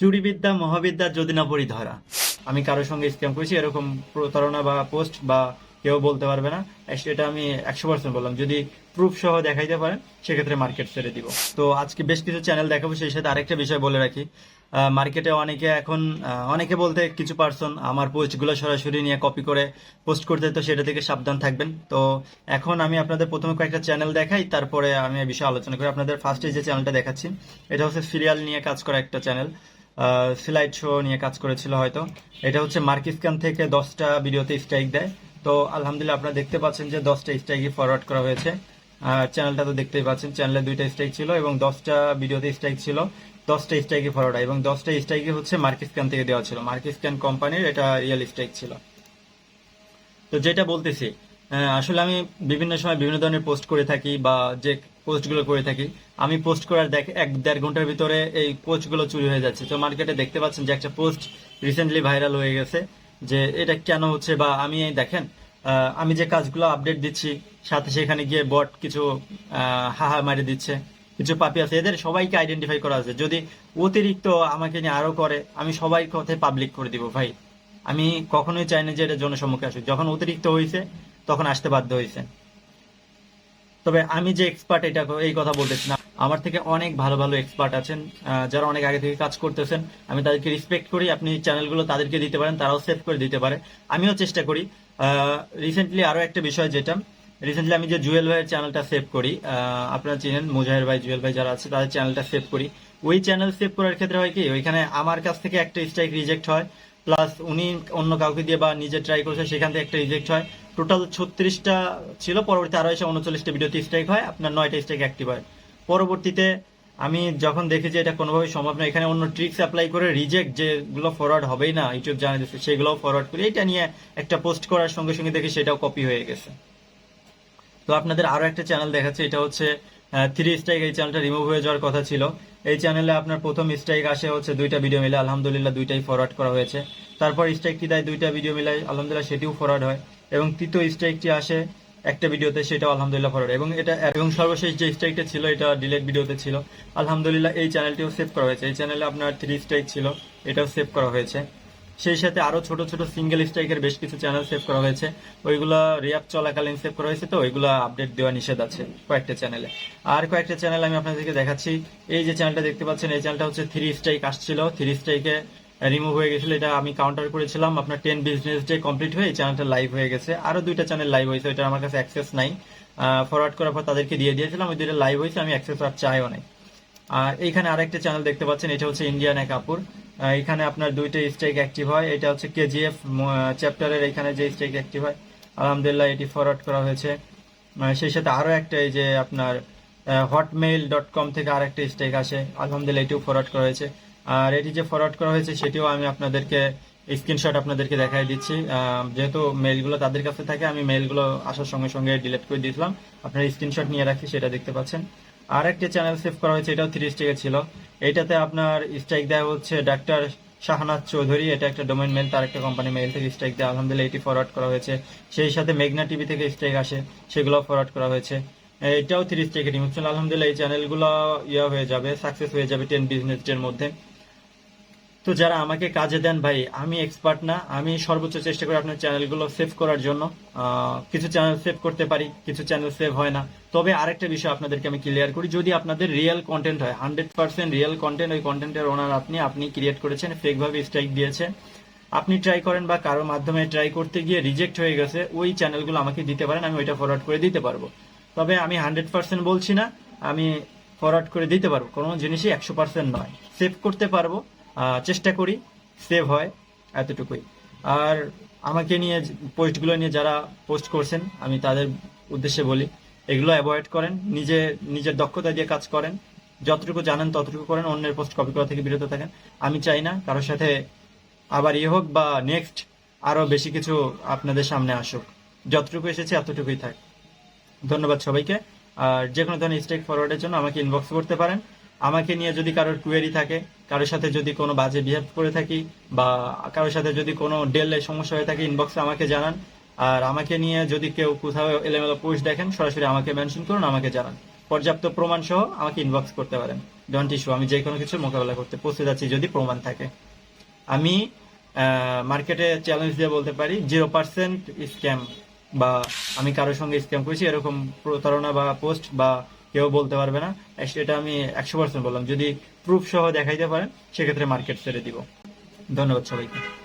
চুরিবিদ্যা, মহাবিদ্যা, যদি না পড়ি ধরা। আমি কারোর সঙ্গে স্ক্যাম করেছি, এরকম প্রতারণা বা পোস্ট বা কেউ বলতে পারবে না। এটা আমি একশো পার্সেন্ট বললাম। যদি প্রুফ সহ দেখাইতে পারেন, সেক্ষেত্রে মার্কেট ছেড়ে দিব। তো আজকে বেশ কিছু চ্যানেল দেখাবো, সেই সাথে আরেকটা বিষয় বলে রাখি। মার্কেটে অনেকে এখন অনেকে বলতে কিছু পার্সন আমার পোস্টগুলো সরাসরি নিয়ে কপি করে পোস্ট করতে, তো সেটা থেকে সাবধান থাকবেন। তো এখন আমি আপনাদের প্রথমে কয়েকটা চ্যানেল দেখাই, তারপরে আমি এই বিষয়ে আলোচনা করি। আপনাদের ফার্স্টে যে চ্যানেলটা দেখাচ্ছি, এটা হচ্ছে সিরিয়াল নিয়ে কাজ করা একটা চ্যানেল সিলাইট শো নিয়ে কাজ করেছিল হয়তো। এটা হচ্ছে মার্কিসকান থেকে দশটা ভিডিওতে স্ট্রাইক দেয়। তো আলহামদুলিল্লাহ আপনারা দেখতে পাচ্ছেন যে দশটা স্ট্রাইকই ফরওয়ার্ড করা হয়েছে। চ্যানেলটা তো দেখতেই পাচ্ছেন চ্যানেলে দুইটা স্ট্রাইক ছিল এবং দশটা ভিডিওতে স্ট্রাইক ছিল। দশটা স্ট্রাইকে ফরওয়ার্ড এবং দশটা স্ট্রাইকে হচ্ছে মার্কিসকান থেকে দেওয়া ছিল। মার্কিসকান কোম্পানির এটা রিয়েল স্ট্রাইক ছিল। তো যেটা বলতেছি আসলে আমি বিভিন্ন সময় বিভিন্ন ধরনের পোস্ট করে থাকি বা যে পোস্টগুলো করে থাকি, আমি পোস্ট করার দেখ, এক দেড় ঘণ্টার ভিতরে এই পোস্টগুলো চুরি হয়ে যাচ্ছে। তো মার্কেটে দেখতে পাচ্ছেন যে একটা পোস্ট রিসেন্টলি ভাইরাল হয়ে গেছে, যে এটা কেন হচ্ছে বা আমি দেখেন আমি যে কাজগুলো আপডেট দিচ্ছি, সাথে সেখানে গিয়ে বট কিছু হাহা মারি দিচ্ছে, কিছু পাপি আছে, এদের সবাইকে আইডেন্টিফাই করা আছে। যদি অতিরিক্ত আমাকে নিয়ে আরও করে, আমি সবাই কথায় পাবলিক করে দিব ভাই। আমি কখনোই চাই না যে এটা জনসম্মুখে আসুক। যখন অতিরিক্ত হয়েছে তখন আসতে বাধ্য হয়েছে তবে আমি যে এক্সপার্ট এটা এই কথা বলতেছি না, আমার থেকে অনেক ভালো ভালো এক্সপার্ট আছেন যারা অনেক আগে থেকে কাজ করতেছেন। আমি তাদেরকে রেসপেক্ট করি, আপনি চ্যানেলগুলো তাদেরকে দিতে পারেন, তারাও সেভ করে দিতে পারে। আমিও চেষ্টা করি। রিসেন্টলি আরও একটা বিষয় যেটা রিসেন্টলি আমি যে জুয়েল ভাইয়ের চ্যানেলটা সেভ করি আপনারা চিনেন মুজাহির ভাই, জুয়েল ভাই যারা আছে, তাদের চ্যানেলটা সেভ করি। ওই চ্যানেল সেভ করার ক্ষেত্রে হয় কি, ওইখানে আমার কাছ থেকে একটা স্ট্রাইক রিজেক্ট হয় প্লাস উনি অন্য কাউকে দিয়ে বা নিজে ট্রাই করছে, সেখান থেকে একটা রিজেক্ট হয়। টোটাল ছত্রিশটা ছিল পরবর্তী আরও এসে উনচল্লিশটা ভিডিওতে স্ট্রাইক হয়, আপনার নয়টা স্ট্রাইক অ্যাক্টিভ হয়। পরবর্তীতে আমি যখন দেখি যে এটা কোনোভাবে সম্ভব না এখানে অন্য ট্রিক্স অ্যাপ্লাই করে রিজেক্ট যেগুলো ফরওয়ার্ড হবেই না ইউটিউব জানা দিচ্ছে, সেগুলোও ফরওয়ার্ড করি। এটা নিয়ে একটা পোস্ট করার সঙ্গে সঙ্গে দেখি সেটাও কপি হয়ে গেছে। তো আপনাদের আরও একটা চ্যানেল দেখাচ্ছে, এটা হচ্ছে থ্রি স্ট্রাইক এই চ্যানেলটা রিমুভ হয়ে যাওয়ার কথা ছিল। এই চ্যানেলে আপনার প্রথম স্ট্রাইক আসে হচ্ছে দুইটা ভিডিও মিলে, আলহামদুলিল্লাহ দুইটাই ফরওয়ার্ড করা হয়েছে। তারপর স্ট্রাইকটি দেয় দুইটা ভিডিও মিলে, আলহামদুলিল্লাহ সেটিও ফরওয়ার্ড হয়। এবং তৃতীয় স্ট্রাইকটি আসে একটা ভিডিওতে সেটাও আলহামদুলিল্লাহ ফরওয়ার্ড এবং এটা, এবং সর্বশেষ যে স্ট্রাইকটা ছিল, এটা ডিলেট ভিডিওতে ছিল। আলহামদুলিল্লাহ এই চ্যানেলটিও সেভ করা হয়েছে। এই চ্যানেলে আপনার থ্রি স্ট্রাইক ছিল, এটাও সেভ করা হয়েছে। সেই সাথে আরও ছোট ছোট সিঙ্গেল স্ট্রাইকের বেশ কিছু চ্যানেল সেভ করা হয়েছে। ওইগুলা রিয়াপ চলাকালীন সেভ করা হয়েছে তো, ওইগুলা আপডেট দেওয়া নিষেধ আছে কয়েকটা চ্যানেলে আর কয়েকটা চ্যানেল আমি আপনাদেরকে দেখাচ্ছি। এই যে চ্যানেলটা দেখতে পাচ্ছেন, এই চ্যানেলটা হচ্ছে থ্রি স্ট্রাইক আসছিল। থ্রি স্ট্রাইকে রিমুভ হয়ে গেছিল, এটা আমি কাউন্টার করেছিলাম। আপনার টেন বিজনেস ডে কমপ্লিট হয়ে চ্যানেলটা লাইভ হয়ে গেছে। আরও দুইটা চ্যানেল লাইভ হয়েছে ওইটা আমার কাছে অ্যাক্সেস নাই। ফরওয়ার্ড করার পর তাদেরকে দিয়ে দিয়েছিলাম, ওই দুইটা লাইভ হয়েছে, আমি অ্যাক্সেস আর চাইও নাই। আর এইখানে আরেকটা চ্যানেল দেখতে পাচ্ছেন, এটা হচ্ছে ইন্ডিয়ান এক আপুর। এখানে আপনার দুইটা স্ট্রাইক অ্যাক্টিভ হয়। এটা হচ্ছে কেজিএফ চ্যাপ্টারের এখানে যে স্ট্রাইক অ্যাক্টিভ হয়, আলহামদুলিল্লাহ এটি ফরওয়ার্ড করা হয়েছে। সেই সাথে আরও একটা এই যে আপনার হটমেইল ডট কম থেকে আরেকটা স্ট্রাইক আসে, আলহামদুলিল্লাহ এটিও ফরওয়ার্ড করা হয়েছে। আর এটি যে ফরওয়ার্ড করা হয়েছে, সেটিও আমি আপনাদেরকে স্ক্রিনশট আপনাদেরকে দেখাই দিচ্ছি। যেহেতু মেইলগুলো তাদের কাছে থাকে, আমি মেইলগুলো আসার সঙ্গে সঙ্গে ডিলিট করে দিয়েছিলাম। আপনার স্ক্রিনশট নিয়ে রাখি, সেটা দেখতে পাচ্ছেন। আর চ্যানেল সেভ করা হয়েছে, এটাও থ্রি স্ট্রাইকে ছিল। এটাতে আপনার স্ট্রাইক দেওয়া হচ্ছে ডাক্তার শাহনাজ চৌধুরী, এটা একটা ডোমেন মেল তার একটা কোম্পানি মেল থেকে স্ট্রাইক দেয়া, আলহামদুলিল্লাহ এটি ফরওয়ার্ড করা হয়েছে। সেই সাথে মেঘনা টিভি থেকে স্ট্রাইক আসে সেগুলো ফরওয়ার্ড করা হয়েছে। এটাও থ্রি স্ট্রাইকে রিমুভ আলহামদুলিল্লাহ এই চ্যানেলগুলো ইয়া হয়ে যাবে সাকসেস হয়ে যাবে টেন বিজনেস ডের মধ্যে। তো যারা আমাকে কাজে দেন, ভাই, আমি এক্সপার্ট না। আমি সর্বোচ্চ চেষ্টা করি আপনার চ্যানেলগুলো সেভ করার জন্য। কিছু চ্যানেল সেভ করতে পারি, কিছু চ্যানেল সেভ হয় না। তবে আরেকটা বিষয় আপনাদেরকে আমি ক্লিয়ার করি, যদি আপনাদের রিয়েল কন্টেন্ট হয় হান্ড্রেড পার্সেন্ট রিয়েল কন্টেন্ট ওই কন্টেন্টের ওনার আপনি আপনি ক্রিয়েট করেছেন ফেকভাবে স্ট্রাইক দিয়েছে আপনি ট্রাই করেন বা কারোর মাধ্যমে ট্রাই করতে গিয়ে রিজেক্ট হয়ে গেছে, ওই চ্যানেলগুলো আমাকে দিতে পারেন, আমি ওইটা ফরওয়ার্ড করে দিতে পারব। তবে আমি হান্ড্রেড পার্সেন্ট বলছি না, আমি ফরওয়ার্ড করে দিতে পারব। কোনো জিনিসই একশো পার্সেন্ট নয়। সেভ করতে পারব। চেষ্টা করি সেভ হয় এতটুকুই। আর আমাকে নিয়ে পোস্টগুলো নিয়ে যারা পোস্ট করছেন, আমি তাদের উদ্দেশ্যে বলি, এগুলো অ্যাভয়েড করেন, নিজে, নিজের দক্ষতা দিয়ে কাজ করেন, যতটুকু জানেন ততটুকু করেন, অন্যের পোস্ট কপি করা থেকে বিরত থাকেন। আমি চাই না কারোর সাথে আবার ইয়ে হোক বা নেক্সট আরও বেশি কিছু আপনাদের সামনে আসুক। যতটুকু এসেছে এতটুকুই থাক। ধন্যবাদ সবাইকে। আর যে কোনো ধরনের স্টেক ফরওয়ার্ডের জন্য আমাকে ইনবক্স করতে পারেন। আমাকে নিয়ে যদি কারোর কুয়েরি থাকে, কারোর সাথে যদি কোনো বাজে বিহেভ করে থাকি বা কারোর সাথে যদি কোনো ডেলে সমস্যা হয়ে থাকে ইনবক্সে আমাকে জানান। আর আমাকে নিয়ে যদি কেউ কোথাও এলোমেলো পোস্ট দেখেন, সরাসরি আমাকে মেনশন করুন, আমাকে জানান। পর্যাপ্ত প্রমাণ সহ আমাকে ইনবক্স করতে পারেন। ডন্ট ইস্যু আমি যে কোনো কিছু মোকাবেলা করতে প্রস্তুত আছি যদি প্রমাণ থাকে। আমি মার্কেটে চ্যালেঞ্জ দিয়ে বলতে পারি জিরো পার্সেন্ট স্ক্যাম বা আমি কারোর সঙ্গে স্ক্যাম করেছি, এরকম প্রতারণা বা পোস্ট বা কেউ বলতে পারবে না। এটা আমি একশো পার্সেন্ট বললাম। যদি প্রুফ সহ দেখাইতে পারেন, সেক্ষেত্রে মার্কেট ছেড়ে দিব। ধন্যবাদ সবাইকে।